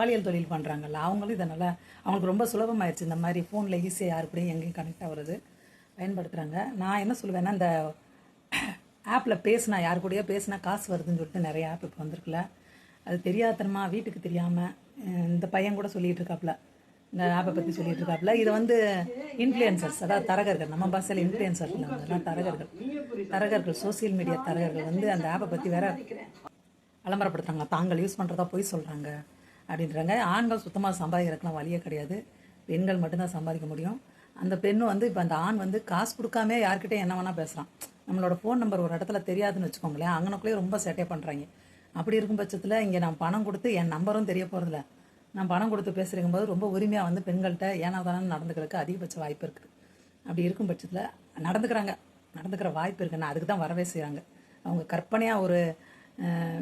பாலியல் தொழில் பண்ணுறாங்கல்ல அவங்களும் இதை நல்லா அவங்களுக்கு ரொம்ப சுலபமாயிருச்சு. இந்த மாதிரி ஃபோனில் ஈஸியாக யாரு கூடயும் எங்கேயும் கனெக்ட் ஆகுறது பயன்படுத்துகிறாங்க நான் என்ன சொல்லுவேன்னா இந்த ஆப்பில் பேசினா யார் கூடயோ பேசினா காசு வருதுன்னு சொல்லிட்டு நிறைய ஆப் இப்போ வந்திருக்குல்ல. அது தெரியாதனமா வீட்டுக்கு தெரியாமல் இந்த பையன் கூட சொல்லிகிட்டு இருக்காப்புல. இந்த ஆப்பை பற்றி சொல்லிட்டு இருக்காப்புல. இதை வந்து இன்ஃப்ளூயன்சர்ஸ் அதாவது தரகர்கள். நம்ம பாஷையில் இன்ஃப்ளூயன்சர் இல்லை அதெல்லாம் தரகர்கள். தரகர்கள் சோஷியல் மீடியா தரகர்கள் வந்து அந்த ஆப்பை பற்றி வேற விளம்பரப்படுத்துகிறாங்க தாங்கள் யூஸ் பண்ணுறதா போய் சொல்கிறாங்க அப்படின்றாங்க. ஆண்கள் சுத்தமாக சம்பாதிக்கிறதுக்குலாம் வழியே கிடையாது. பெண்கள் மட்டும்தான் சம்பாதிக்க முடியும். அந்த பெண்ணு வந்து இப்போ அந்த ஆண் வந்து காசு கொடுக்காமே யார்கிட்ட என்ன வேணால் பேசுகிறான் நம்மளோட ஃபோன் நம்பர் ஒரு இடத்துல தெரியாதுன்னு வச்சுக்கோங்களேன் அங்கனக்குள்ளேயே ரொம்ப சேட்டை பண்ணுறாங்க அப்படி இருக்கும் பட்சத்தில் இங்கே நான் பணம் கொடுத்து என் நம்பரும் தெரிய போகிறதில்ல நான் பணம் கொடுத்து பேசுகிறக்கும் போது ரொம்ப உரிமையாக வந்து பெண்கள்கிட்ட ஏனா தானே நடந்துக்கிறதுக்கு அதிகபட்ச வாய்ப்பு இருக்குது. அப்படி இருக்கும் பட்சத்தில் நடந்துக்கிறாங்க. நடந்துக்கிற வாய்ப்பு இருக்குன்னு அதுக்கு தான் வரவே செய்கிறாங்க அவங்க கற்பனையாக ஒரு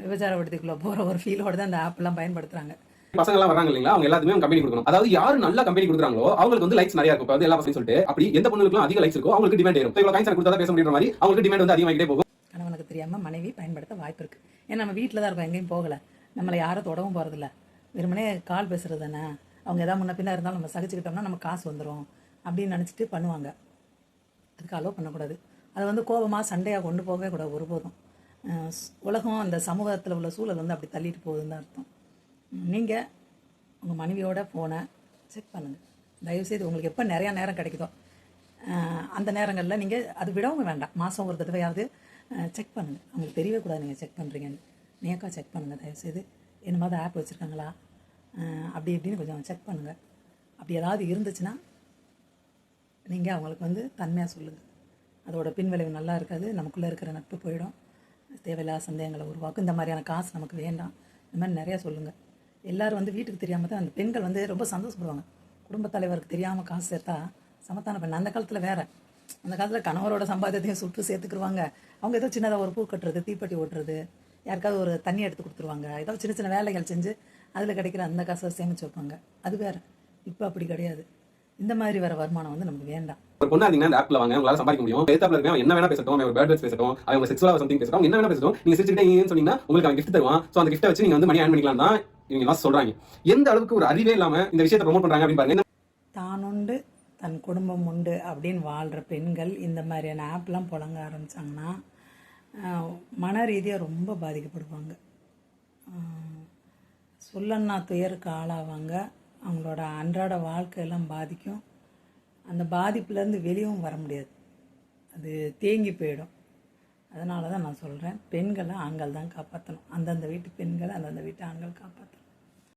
விபச்சார விடுதிக்குள்ளே போகிற ஒரு ஃபீலோடு தான் அந்த ஆப்லாம் பயன்படுத்துகிறாங்க பசங்க எல்லாம் வராங்க இல்லைங்களா? அவங்க எல்லாத்துமே கம்பெனி கொடுக்கணும். அதாவது யாரு நல்ல கம்பெனி கொடுக்குறாங்களோ அவங்களுக்கு வந்து லைக்ஸ் நிறைய இருக்கும். வந்து எல்லா பசங்க சொல்லிட்டு அப்படி எந்த பொண்ணுக்கு அதிக லைக்ஸ் இருக்கோ அவங்களுக்கு டிமாண்ட் ஏறும். இவ்வளவு காய்ச்சல் கொடுத்தா பேச முடியுற மாதிரி அவங்களுக்கு டிமாண்ட் வந்து அதிகமாகிட்டே போகும். கணவனுக்கு தெரியாம மனைவி பயன்படுத்த வாய்ப்பு இருக்குது ஏன்னா நம்ம வீட்டில் தான் இருக்கோம். எங்கேயும் போகல. நம்மளை யாரும் தொடவும் இல்லை வெறுமனே கால் பேசுறது தானே? அவங்க எதாவது முன்ன பின்னா இருந்தாலும் நம்ம சகிச்சுக்கிட்டோம்னா நம்ம காசு வந்துடும் அப்படின்னு நினச்சிட்டு பண்ணுவாங்க. அதுக்கு அலோவ் பண்ணக்கூடாது. அதை வந்து கோபமாக சண்டையாக கொண்டு போகவே கூடாது. ஒருபோதும். உலகம் அந்த சமூகத்தில் உள்ள சூழல் வந்து அப்படி தள்ளிட்டு போகுதுன்னு தான் அர்த்தம். நீங்கள் உங்கள் மனைவியோட ஃபோனை செக் பண்ணுங்கள் தயவுசெய்து உங்களுக்கு எப்போ நிறையா நேரம் கிடைக்குதோ அந்த நேரங்களில் நீங்கள் அது விடவும் வேண்டாம். மாதம் ஒரு தடவையாவது செக் பண்ணுங்கள் அவங்களுக்கு தெரியவே கூடாது நீங்கள் செக் பண்ணுறீங்கன்னு நேக்கா செக் பண்ணுங்கள் தயவுசெய்து. என்னமாவது ஆப் வச்சுருக்காங்களா? அப்படி இப்படின்னு கொஞ்சம் செக் பண்ணுங்கள் அப்படி ஏதாவது இருந்துச்சுன்னா நீங்கள் அவங்களுக்கு வந்து தன்மையாக சொல்லுங்கள் அதோட பின்விளைவு நல்லா இருக்காது. நமக்குள்ளே இருக்கிற நட்பு போயிடும். தேவையில்லாத சந்தேகங்களை உருவாக்கும். இந்த மாதிரியான காசு நமக்கு வேண்டாம். இந்த மாதிரி நிறையா சொல்லுங்கள் எல்லாரும் வந்து வீட்டுக்கு தெரியாமல் தான் அந்த பெண்கள் வந்து ரொம்ப சந்தோஷப்படுவாங்க. குடும்பத் தலைவருக்கு தெரியாமல் காசு சேர்த்தா சமத்தான பெண். அந்த காலத்தில் வேற. அந்த காலத்தில் கணவரோட சம்பாதத்தையும் சுட்டு சேர்த்துக்குருவாங்க. அவங்க ஏதோ சின்னதாக ஒரு பூ கட்டுறது தீப்பெட்டி ஓட்டுறது யாருக்காவது ஒரு தண்ணி எடுத்து கொடுத்துருவாங்க. ஏதோ சின்ன சின்ன வேலைகள் செஞ்சு அதில் கிடைக்கிற அந்த காசை சேமித்து வைப்பாங்க. அது வேறு. இப்போ அப்படி கிடையாது. இந்த மாதிரி வர வருமானம் வந்து நமக்கு வேண்டாம். ஒரு பொண்ணு அதிகமாக ஆப்ல வாங்க உங்களால சம்பாதிக்க முடியும். எதிர்த்தாப்புல இருக்க என்ன வேணா பேசட்டும் அவன் ஒரு பேட் வேர்ட்ஸ் பேசட்டும் அவங்க செக்ஸுவலா சம்திங் பேசட்டும் அவங்க என்ன வேணா பேசட்டும். நீங்க சிரிச்சுக்கிட்டே சொன்னீங்கன்னா உங்களுக்கு அவன் கிஃப்ட் தருவான். ஸோ அந்த கிஃப்ட்டை வச்சு நீங்க வந்து மணி ஆன் பண்ணிக்கலாம் தான் இவங்க எல்லாம் சொல்றாங்க. எந்த அளவுக்கு ஒரு அறிவே இல்லாம இந்த விஷயத்தை ப்ரோமோட் பண்றாங்க அப்படின்னு பாருங்க. தான் உண்டு தன் குடும்பம் உண்டு அப்படின்னு வாழ்கிற பெண்கள் இந்த மாதிரியான ஆப்லாம் புழங்க ஆரம்பித்தாங்கன்னா மன ரீதியாக ரொம்ப பாதிக்கப்படுவாங்க. சொல்லன்னா துயருக்கு ஆளாவாங்க. அவங்களோட அன்றாட வாழ்க்கையெல்லாம் பாதிக்கும். அந்த பாதிப்புலேருந்து வெளியவும் வர முடியாது. அது தேங்கி போயிடும். அதனால தான் நான் சொல்கிறேன் பெண்களை ஆண்கள் தான் காப்பாற்றணும் அந்தந்த வீட்டு பெண்களை அந்தந்த வீட்டு ஆண்கள் காப்பாற்றணும்